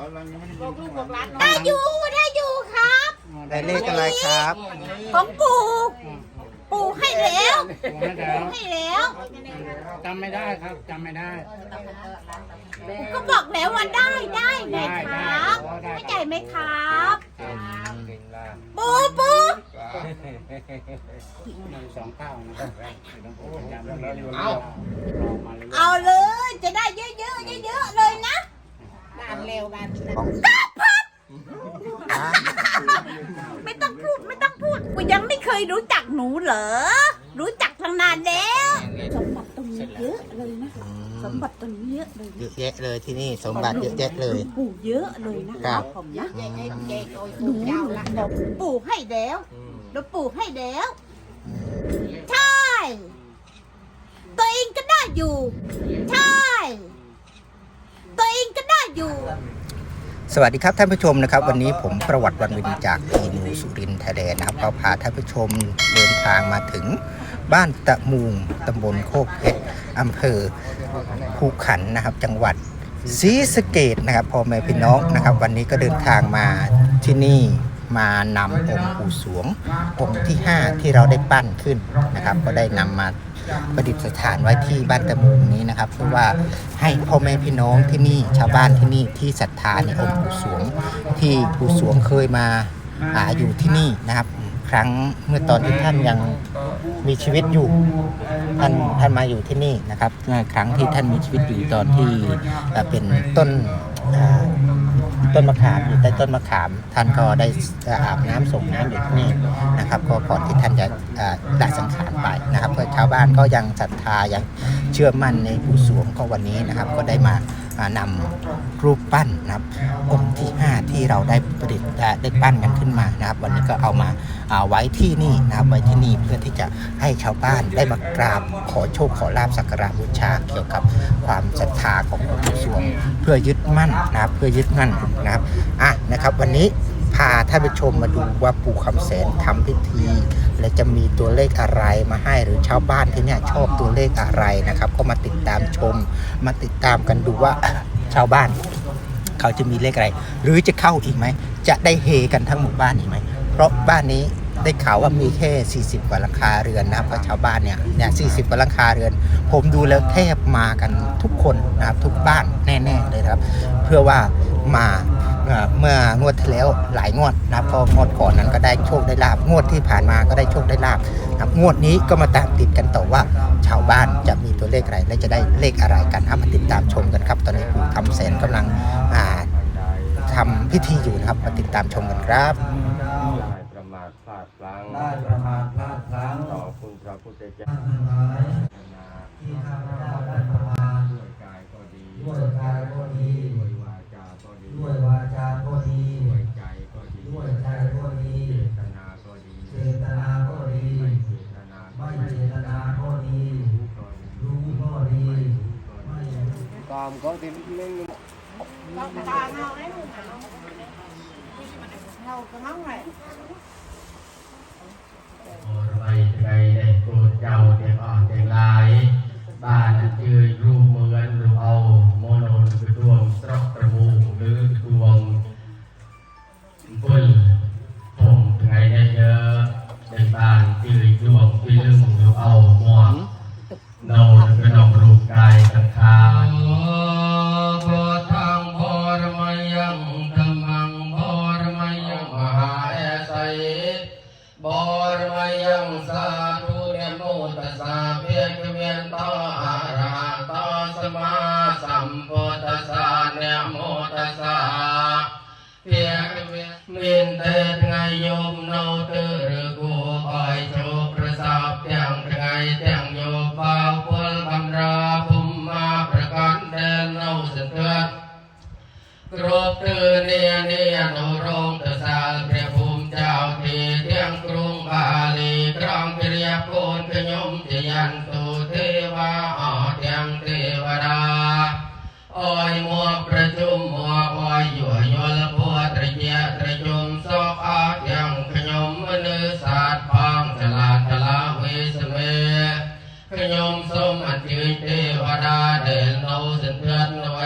บอกลูกบอกหลานได้อยู่ได้อยู่ครับ ได้เลขอะไรครับของปู่ปู่ให้แล้วผมไม่ได้ปู่ให้แล้วจำไม่ได้ครับจำไม่ได้ก็บอกแล้วว่าได้ได้ไงได้คได้รับอ๋อได้ไม่ใจไหมครับ ปู่ปู่หนึ่งสองเก้านะครับจำไม่ได้เอาลองมาเลยเอาเลยจะได้เยอะๆเยอะๆเลยนะ บ้านเร็วบ้านอะไม่ต้องพูดไม่ต้องพูดกูยังไม่เคยรู้จักหนูเหรอ รู้จักตั้งนานแล้วสมบัติตรงนี้เยอะเลยนะสมบัติตรงนี้เยอะเลยเยอะแยะเลยที่นี่สมบัติเยอะแยะเลยปู่เยอะเลยนะครับผมนะเจ๊เจ๊โอ้ยหนูเจ้าละบอกปู่ให้แล้วแล้วปู่ให้แล้วใช่ตัวเองก็ได้อยู่ใช่ตัวเอยู่สวัสดีครับท่านผู้ชมนะครับวันนี้ผมประวัติวันวินจากทีนูสุรินทร์ไทยแลนด์นะครับเราพาท่านผู้ชมเดินทางมาถึงบ้านตะมูงตำบลโคกเพชรอำเภอภูขันนะครับ จังหวัดศรีสะเกดนะครับพ่อแม่พี่น้องนะครับ วันนี้ก็เดินทางมาที่นี่มานำองค์ปู่สวงองค์ที่ 5 ที่เราได้ปั้นขึ้นนะครับ ก็ได้นำมา ประดิษฐานไว้ที่บ้านตะมุงนี้นะครับเพื่อว่าให้พ่อแม่พี่น้องที่นี่ชาวบ้านที่นี่ที่ศรัทธาในองค์ปู่สวง ที่ปู่สวงเคยมาอาอยู่ที่นี่นะครับ ครั้งเมื่อตอนที่ท่านยังมีชีวิตอยู่ท่านท่านมาอยู่ที่นี่นะครับครั้งที่ท่านมีชีวิตอยู่ตอนที่เป็นต้นอ ต้นมะขามอยู่ใต้ต้นมะขาม ท่านก็ได้อาบน้ำส่งน้ำอยู่ที่นี่นะครับ ก็ก่อนที่ท่านจะเอ่อละสังขารไปนะครับคือชาวบ้านก็ยังศรัทธายังเชื่อมั่นในผู้สวงก็วันนี้นะครับ ก็ได้มา นำรูปปั้นนะครับองค์ที่ 5 ที่เราได้ประดิษฐ์ได้ได้ปั้นกันขึ้นมานะครับ วันนี้ก็เอามาไว้ที่นี่นะครับไว้ที่นี่เพื่อที่จะให้ชาวบ้านได้มากราบขอโชคขอลาบสักการะบูชาเกี่ยวกับความศรัทธาของหลวงปู่สวง เพื่อยึดมั่นนะครับเพื่อยึดมั่นนะครับอะนะครับวันนี้พาท่านผู้ชมมาดูว่าปู่คำแสนทำพิธี และจะมีตัวเลขอะไรมาให้หรือชาวบ้านที่เนี่ยชอบตัวเลขอะไรนะครับ ก็มาติดตามชม มาติดตามกันดูว่าชาวบ้าน เขาจะมีเลขอะไร หรือจะเข้าอีกไหม จะได้เฮกันทั้งหมู่บ้านอีกไหม เพราะบ้านนี้ได้ข่าวว่ามีแค่ 40 กว่าหลังคาเรือนนะครับเพราะชาวบ้านเนี่ยเนี่ย40 กว่าหลังคาเรือน ผมดูแล้วแทบมากันทุกคนนะครับทุกบ้านแน่ ๆ เลยครับ เพื่อว่ามา เมื่องวดที่แล้วหลายงวดนะพองวดก่อนนั้นก็ได้โชคได้ลาบงวดที่ผ่านมาก็ได้โชคได้ลาบนะงวดนี้ก็มาตามติดกันต่อว่า ชาวบ้านจะมีตัวเลขอะไรและจะได้เลขอะไรกันครับมาติดตามชมกันครับ ตอนนี้ปู่คำแสนกำลังอ่าทำพิธีอยู่นะครับมาติดตามชมกันครับ ได้ประมาทพลาดพลั้ง ได้ประมาทพลาดพลั้ง ต่อคุณพระพุทธเจ้า ทั้งหลาย นา ที่ข้าพเจ้าได้ประมาท ด้วยกายก็ดี ด้วยกายก็ดี ด้วยวาจาก็ดี ด้วยวาจาก็ดี ด้วยใจก็ดี ด้วยใจก็ดี เจตนาก็ดี เจตนาก็ดี ไม่เจตนา ไม่เจตนาก็ดี รู้ก็ดี รู้ก็ดี ไม่ ตามก็ที่เล่น บาพุลบำราภุมมาประกันเดนโนสันเถิดกรบตือเนียเนียนโรงตสาลพระภูมิเจ้าทีเทียงกรุงบาลีกรองเกลียบโกนขยมทยันตุเทวาออเทียงเทวดาอ้อยมัวประชุมมัว มอันยืนเทวดาเดินโนสันเทือนแหว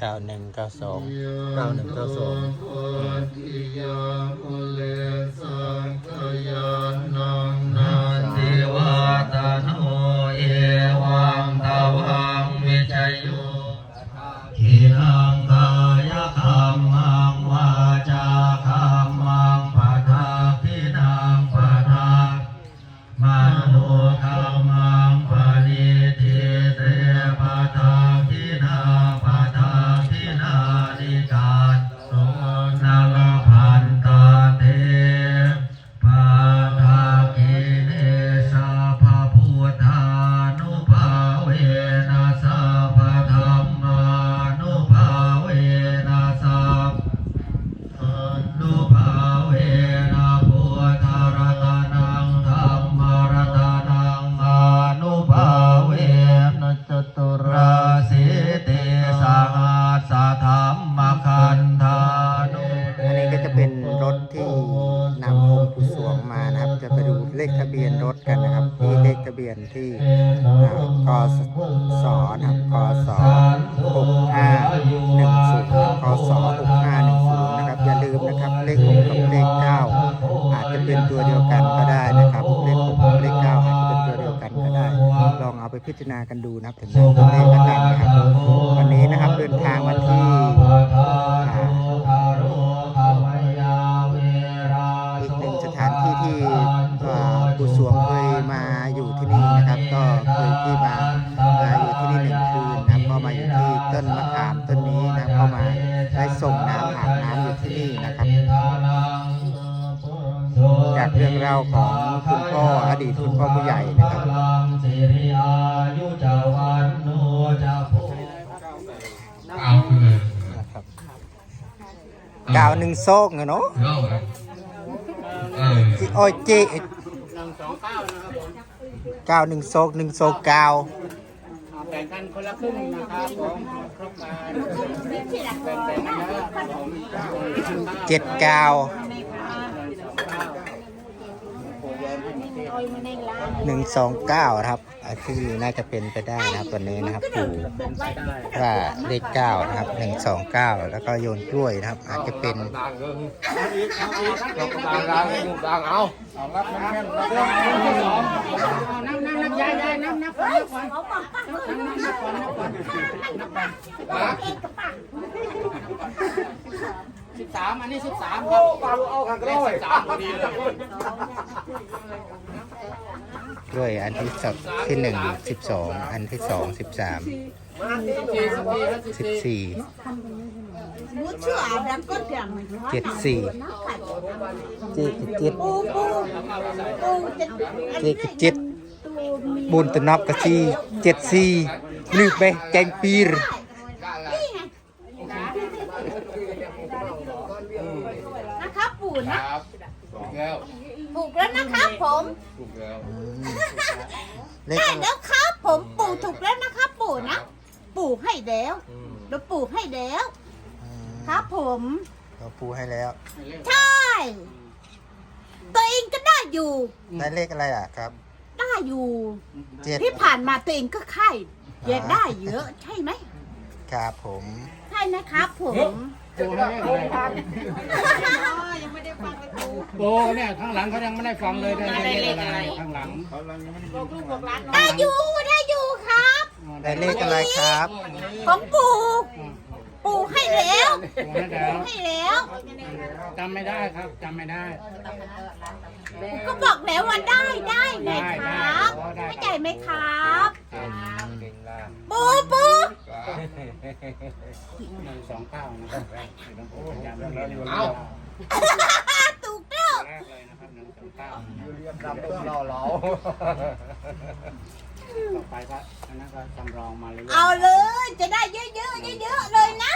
เก้าหนึ่งเก้าสองเก้าหนึ่งเก้าสอง พศ6510พศ6510นะครับอย่าลืมนะครับเลข6กับเลข9อาจจะเป็นตัวเดียวกันก็ได้นะครับเลข6กับเลข9อาจจะเป็นตัวเดียวกันก็ได้ ลองเอาไปพิจารณากันดูนะครับถึงเลข จากเรื่องราวของคุณพ่ออดีตคุณพ่อผู้ใหญ่นะครับกาวหนึ่งโซกเนาะโอ้ยจีกาวหนึ่งโซกหนึ่งโซกกาวแบ่งกันคนละครึ่งนะครับผมครบมาแบ่งๆนะผมเจ็ดกาว หนึ่งสองเก้าครับที่น่าจะเป็นไปได้นะครับตัวนี้นะครับปู่ว่าเลขเก้านะครับหนึ่งสองเก้าแล้วก็โยนกล้วยนะครับ อาจจะเป็นเอาสิบสามอันนี้สิบสามครับเอาขังกล้วยสิบสามพอดีเลย ด้วยอันที่สที่หนึ่งสิบสองอันที่สองสิบสามสิบสี่เจ็ดสี่เจ็ดเจ็ดเจ็ดเจ็ดบุญตนอบกะซีเจ็ดสี่ลืมไปแจงปีรนะครับปู่นะถูกแล้วนะครับผมถูกแล้ว เลขได้อแล้วครับ ผมปู่ถูกแล้วนะครับ ปู่นะปู่ให้แล้วอืมแล้วปู่ให้แล้วครับผม เราปูให้แล้ว ใช่ ตัวเองก็ได้อยู่ ได้เลขอะไรอะครับได้อยู่ที่ผ่านมาตัวเองก็ไข่แยกได้เยอะใช่ไหม ครับผมใช่นะครับผมโปให้เลขอะไรยังไม่ได้ฟังเลยครูโปเนี่ยข้างหลังเขายังไม่ได้ฟังเลยได้เลขอะไรข้างหลังบอกลูกบอกร้านได้อยู่ได้อยู่ครับ ได้เลขอะไรครับ ของปู่ ปู่ให้แล้วโปให้แล้วให้แล้วจำไม่ได้ครับจำไม่ได้ก็บอกแล้วว่าได้ได้ไงครับได้ได้ เข้าใจไหมครับ เก่งล่ะปูปูหนึ่งสองเก้านะครับต้องโอ้ยจำได้เลยเอาถูกแล้วแรกเลยนะครับหนึ่งสองเก้ารับเพิ่มเราเรา ต่อไปก็อันนั้นก็จำลองมาเรื่อยๆเอาเลย จะได้เยอะๆเยอะๆเลยนะ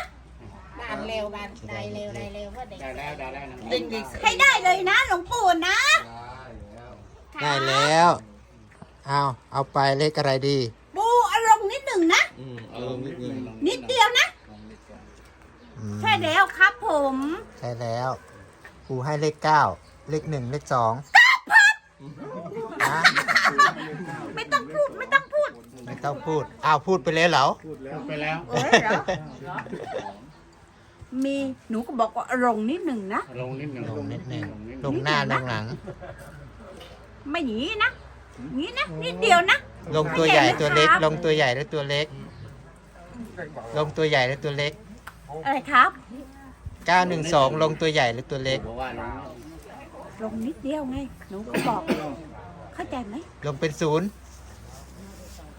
บ้านเร็วบ้านได้เร็วได้เร็วว่าเด็กได้แล้วได้แล้วนะให้ได้เลยนะหลวงปู่นะได้แล้ว เอาเอาไปเลขอะไรดี ปูอารมณ์นิดหนึ่งนะ อืมเอาลงนิดนึงนิดเดียวนะ อืมใช่แล้วครับผม ใช่แล้วปูให้เลขเก้าเลขหนึ่งเลขสองฮะ ไม่ต้องพูดไม่ต้องพูดไม่ต้องพูด อ้าวพูดไปแล้วเหรอ พูดไปแล้วเอ้ยเหรอมีหนูก็บอกว่าอารมณ์นิดหนึ่งนะ ลงนิดหนึ่งลงนิดหนึ่งลงนิดหลนึ่งงหน้าลงหลัง ไม่หนีนะหนีนะนิดเดียวนะลงตัวใหญ่ตัวเล็ก ลงตัวใหญ่หรือตัวเล็ก ลงตัวใหญ่หรือตัวเล็กอะไรครับ 912 ลงตัวใหญ่หรือตัวเล็ก บอกว่าลง ลงนิดเดียวไง หนูก็บอก เข้าใจไหม ลงเป็นศูนย์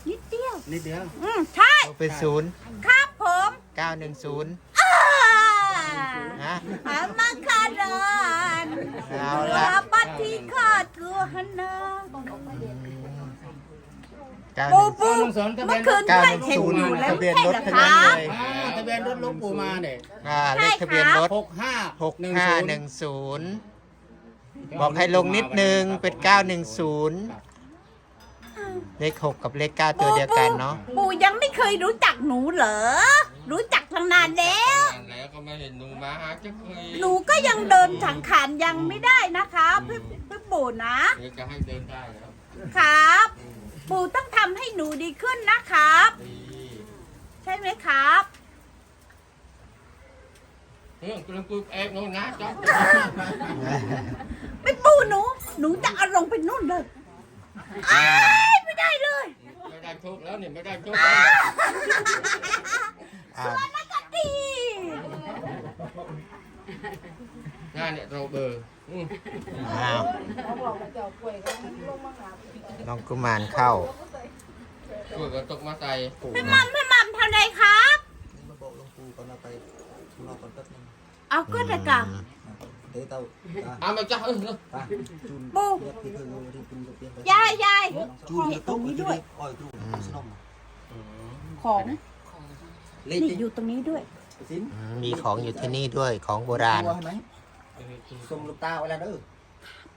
นิดเดียว นิดเดียวอืมใช่ ลงเป็นศูนย์ครับผม910อ่าฮะอามาคารานเอาละลาปัตติคาตัวหันนาปู910ปูเมื่อคืนเพื่อนเห็นหนูแล้วทะเบียนใช่รถเหรอทั้งคนั้นรับเลย อ่าทะเบียนรถหลวงปู่มาเนี่ยอ่าเลขทะเบียนรถหกห้าหนึ่งศูนย์6510 บอกให้ลงนิดนึงเป็น 910 เลข 6 กับเลข 9 ตัวเดียวกันเนาะปู่ยังไม่เคยรู้จักหนูเหรอ รู้จักตั้งนานแล้ว แล้วก็ไม่เห็นหนูมาหาจักเลยหนูก็ยังเดินสังขารยังไม่ได้นะคะพี่พี่ปู่นะ เดี๋ยวจะให้เดินได้แล้วครับ ปู่ต้องทำให้หนูดีขึ้นนะครับ ดี ใช่ไหมครับ เฮ้ยกำลังปุ๊บเอกโน่นนะจ๊อบไม่ปู่หนู หนูจะเอาลงไปนู่นเลยอ้ายไม่ได้เลยไม่ได้โชคแล้วเนี่ยไม่ได้โชคแล้วเนี่ยอ้าวนักกะทีงานเนี่ยเราเบอร์อืมอ้าวน้องกุมารเข้าช่วยก็ตกมาใส่ พี่มัมพี่มัมทำไรครับ เอาก็จะกลับเอามาจ้าเออปู่ยายยายนี่ตรงนี้ด้วยของนี่อยู่ตรงนี้ด้วยอืมมีของอยู่ที่นี่ด้วยของโบราณซุ่มลูกตาไว้แล้วเด้อ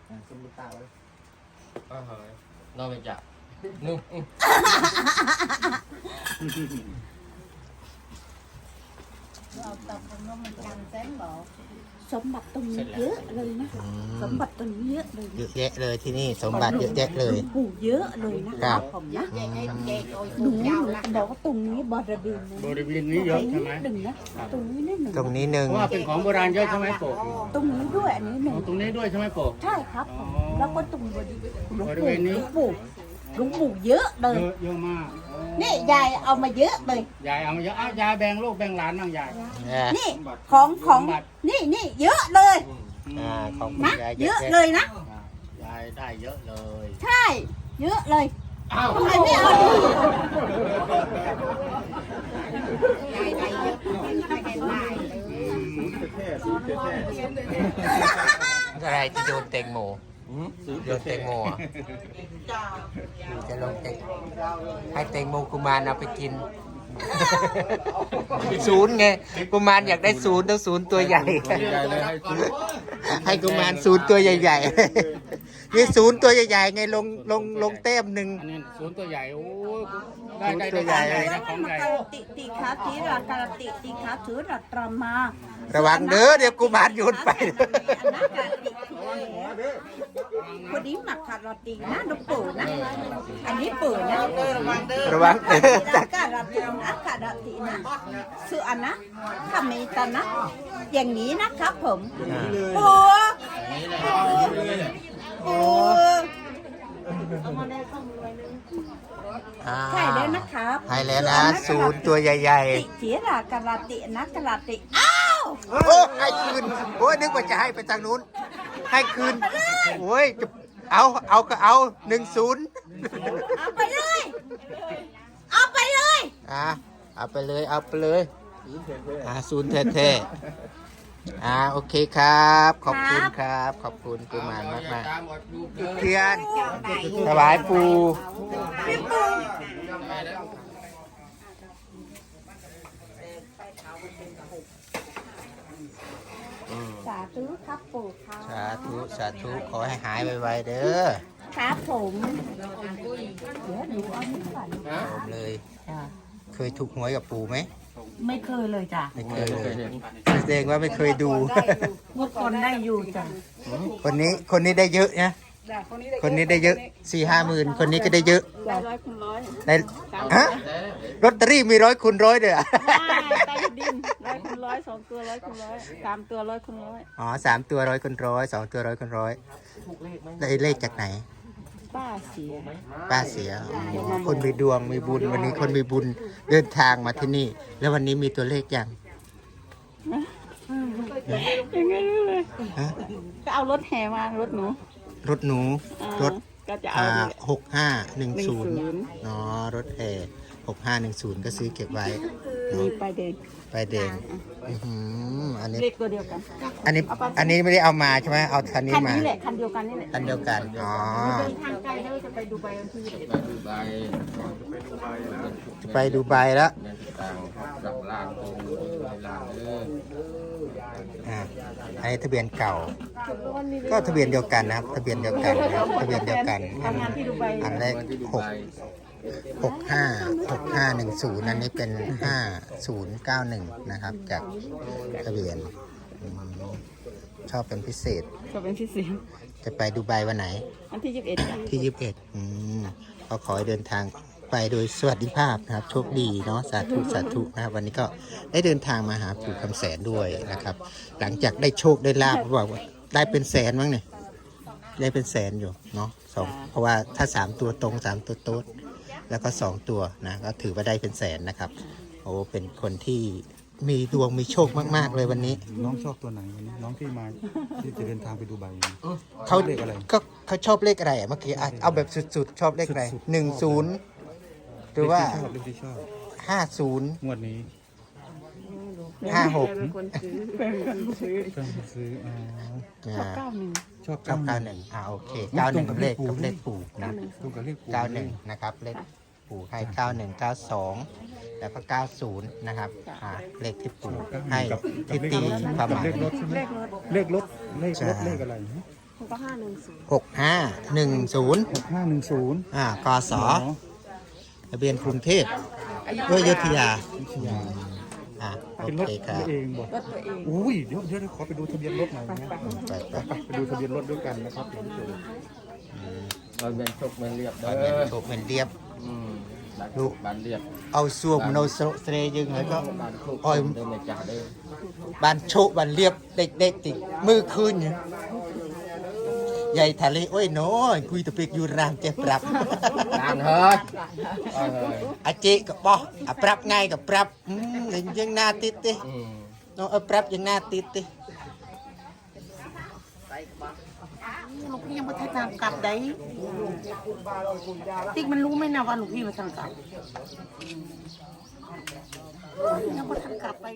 อ่าซุ่มลูกตาไว้เอาเหยนอนไปจ้ะนู่นอืม สมบัติตรงนี้เยอะเลยนะ สมบัติตรงนี้เยอะเลยเยอะแยะเลยที่นี่สมบัติเยอะแยะเลยปู่เยอะเลยนะคครัรับบผมนะเจ๊เจ๊โอ้ยหนูหนูจะบอกว่าตรงนี้บริเวณนะบริเวณนี้เยอะใช่ไหมหนึ่งนะตรงนี้นิดหนึ่งตรงนี้หนึ่งเพราะว่าเป็นของโบราณเยอะใช่ไหมปู่ตรงนี้ด้วยอันนี้หนึ่งตรงนี้ด้วยใช่ไหมปู่ใช่ครับผมแล้วก็ตรงบริเวณหลวงบริปู่เวณนี้หลวงปู่หลวงปู่เยอะเลยเยอะเยอะมากโอ้ นี่ยายเอามาเยอะเลย ยายเอามาเยอะเอายายแบ่งลูกแบ่งหลานบ้างยายอ่านี่ของของนี่นี่เยอะเลยอ่าของคุณนะยายเยเยอะอะแยะเลยนะ ยายได้เยอะเลยใช่ เยอะเลยอ้าวทำไมไม่เอาได้ได้เยอะไม่ได้ได้อะไรจะโยนแตงโม โยนแตงโมอะจะลงแตงให้แตงโมกุมารเอาไปกิน ศูนย์ไง กุมารอยากได้ศูนย์ต้องศูนย์ตัวใหญ่ ใหญ่เลยให้ซื้อให้กุมารศูนย์ตัวใหญ่ ๆ มีศูนย์ตัวใหญ่ๆไงลงลงลงเต้มหนึ่ง อันนี้ศูนย์ตัวใหญ่โอ้ยได้ได้ศูนย์ตัวใหญ่ ได้นะของใหญ่การติ ติขาทีราการติติขาถือรัตรมาระวังเด้อเดี๋ยวกูบาดโยนไปนักการติพอดีหมักคารตินะนกปู่นะ อันนี้ปู่นะระวังเด้อนักการตินะการตินะส่วนนะขมิตานะ อย่างนี้นะครับผมปู่ปู่อ่าใช่แล้วนะครับให้แล้วนะศูนย์ตัวใหญ่ติทีราการตินะการติอ้าวๆ โอ้ให้คืน โอ้ยนึกว่าจะให้ไปทางนู้น ให้คืน โอ้ยจะเอาเอาก็เอาหนึ่งศูนย์เอาไปเลย เอาไปเลย อ่าเอาไปเลยเอาไปเลยอ่าศูนย์แท้ๆ อ่าโอเคครับ ขอบคุณครับ ขอบคุณกุมารมากมากตามอดดูเด้อๆเทียนถวายปูสาธุครับปู่ครับสาธุสาธุขอให้หายไวๆเด้อครับผมเดี๋ยวดูเอานี่ก่อนผมเลย เคยถูกหวยกับปูไหม ไม่เคยเลยจ้ะไม่เคยเลยแสดงว่าไม่เคยดูเมื่อก่อนได้อยู่จ้ะคนนี้คนนี้ได้เยอะนะคนนี้ได้เยอะสี่ห้าหมื่นคนนี้ก็ได้เยอะร้อยคูณร้อยได้ฮะลอตเตอรี่มีร้อยคูณร้อยเด้อใต้ดินร้อยคูณร้อยสองตัวร้อยคูณร้อยสามตัวร้อยคูณร้อยอ๋อสามตัวร้อยคูณร้อยสองตัวร้อยคูณร้อยได้เลขจากไหน ป้าเสียป้าเสียอ๋อคนมีดวงมีบุญ วันนี้คนมีบุญเดินทางมาที่นี่ แล้ววันนี้มีตัวเลขยังยังไงรู้เลยฮะก็เอารถแห่มารถหนู รถหนูอ่ารถก็จะเอาอ่าเนี่ยหกห้าหนึ่งศูนย์10อ๋อรถแอร์หกห้าหนึ่งศูนย์ก็ซื้อเก็บไว้เนมีอะไปเดิน ไปแดงอื้อหืออันนี้ เลขตัวเดียวกันอันนี้ อันนี้ไม่ได้เอามาใช่ไหมเอาคันนี้คันมานี้แหละคันเดียวกันนี่แหละคันเดียวกัน อ๋อ เดินทางไกลแล้วจะไปดูใบวันที่ไปดูใบจะไปดูใบแล้วเดินต่างกับลานตรงลานเด้ออ่าอันนี้ทะเบียนเก่า ก็ทะเบียนเดียวกันนะครับ ทะเบียนเดียวกันนะครับทะเบียนเดียวกันอันทำงานที่ดูใบอันแรกวันที่ดูหก ใบหกห้าหกห้าหนึ่งศูนย์อันนี้เป็นห้าศูนย์เก้าหนึ่งนะครับ จากทะเบียนอืมชอบเป็นพิเศษ ก็เป็นที่สี่จะไปดูใบวันไหนอันที่ยี่สิบเอ็ดที่ยี่สิบเอ็ดก็ขอให้เดินทางไปโดยสวัสดิภาพนะครับ โชคดีเนาะ สาธุ สาธุนะครับ วันนี้ก็ได้เดินทางมาหาปู่คำแสนด้วยนะครับ หลังจากได้โชคได้ลาบเขาบอกว่าได้เป็นแสนมั้งเนี่ย ได้เป็นแสนอยู่เนาะสองเพราะว่าถ้าสามตัวตรงสามตัวโต๊ด แล้วก็สองตัวนะก็ถือว่าได้เป็นแสนนะครับ โอ้เป็นคนที่มีดวงมีโชคมาก ๆ เลยวันนี้ น้องชอบตัวไหนวันนี้น้องที่มาที่จะเดินทางไปดูใบเขาเลขอะไร ก็เขาชอบเลขอะไรอะเมื่อกี้อะเอาแบบสุดๆ ชอบเลขอะไรสุดๆ หนึ่งศูนย์หรือว่าเลขที่ชอบเลขที่ชอบห้าศูนย์งวดนี้ห้าหกเป็นคนซื้อเป็นคนซื้อเครื่องซื้ออ๋อชอบเก้าหนึ่งชอบชอบเก้าหนึ่งอ่าโอเคเก้าหนึ่งกับเลขกับเลขปู่นะตร งกับเลขปู่เก้าหนึ่งนะครับ เลขปู่ให้เก้าหนึ่งเก้าสองแล้วก็เก้าศูนย์นะครับอ่าเลขที่ปู่ให้ที่ตีความหมาย เลขรถใช่ไหมเลขรถเลขรถเลขอะไรหกห้าหนึ่งศูนย์หกห้าหนึ่งศูนย์หกห้าหนึ่งศูนย์อ่ากสทะเบียนกรุงเทพเวชยธยาอ่าโอเป็นรถเคครับเองบอกรถตัวเองอุ้ยเดี๋ยวเดี๋ยวขอไปดูทะเบียนรถหน่อยนะไปไปไปไปดูทะเบียนรถด้วยกันนะครับเราเป็นชกเป็นเรียบตเด้อนนี้อถูกเป็นเรียบอืม ឲ្យមានជោគមានលៀបដែឲ្យមានរជោគមានលៀប ដាក់ជោគបានលៀបឲ្យសួងមនោស្រកស្រេយើងហើយក៏បានជោគឲ្យ ទៅម្ចាស់ដែរបានឈោកបានលៀបដេកដេកតិចមើលឃើញយាយថាលេអុយណូអង្គុយទៅពេកយូរណាស់ចេះប្រាប់ បានហើយអស់ហើយអាចេកបោះអាប្រាប់ថ្ងៃក៏ប្រាប់ហឹមលេងយ៉ាងណាទៀតទេអឺ នោះឲ្យប្រាប់យ៉ាងណាទៀតទេ หลวงพี่ยังไม่ทันทำกลับได้ติ๊กมันรู้ไหมนะว่าหลวงพี่มาทำกลับยังไม่ทันกลับไป